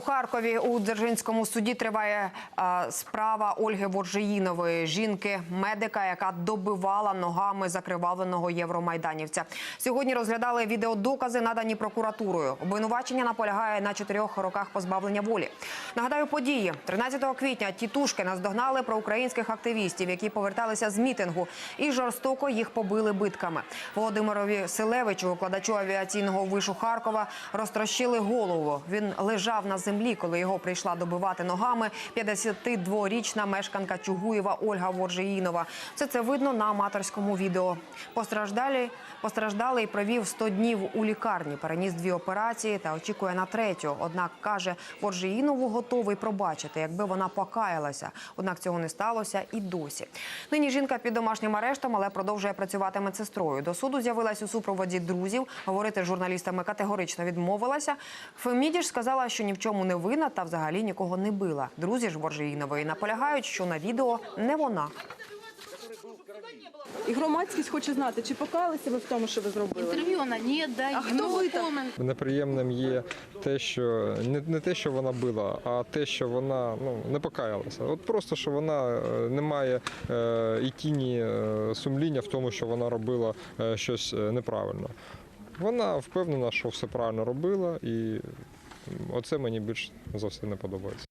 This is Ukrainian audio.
Харкові у Дзержинському суді триває е, справа Ольги Воржеїнової, жінки медика, яка добивала ногами закривавленого євромайданівця. Сьогодні розглядали відеодокази, надані прокуратурою. Обвинувачення наполягає на чотирьох роках позбавлення волі. Нагадаю, події 13 квітня тітушки наздогнали проукраїнських активістів, які поверталися з мітингу, і жорстоко їх побили битками. Володимирові Селевичу, викладачу авіаційного вишу Харкова, розтрощили голову. Він лежав на землі, коли його прийшла добивати ногами 52-річна мешканка Чугуєва Ольга Воржеїнова. Все це видно на аматорському відео. Постраждалі постраждалий провів 100 днів у лікарні, переніс дві операції та очікує на третю. Однак каже, Воржеїнову готовий пробачити, якби вона покаялася. Однак цього не сталося і досі. Нині жінка під домашнім арештом, але продовжує працювати медсестрою. До суду з'явилась у супроводі друзів. Говорити з журналістами категорично відмовилася. Фемідіш сказала, що ні в чому не винна та взагалі нікого не била. Друзі ж Воржеїнової наполягають, що на відео не вона. І громадськість хоче знати, чи покаялися ви в тому, що ви зробили? Интервью она не дает. А хто ви там? Неприємним є те, що не, не те, що вона била, а те, що вона ну не покаялася. От просто що вона е, не має е, і тіні е, сумління в тому, що вона робила е, щось е, неправильно. Вона впевнена, що все правильно робила, і оце мені більш за все не подобається.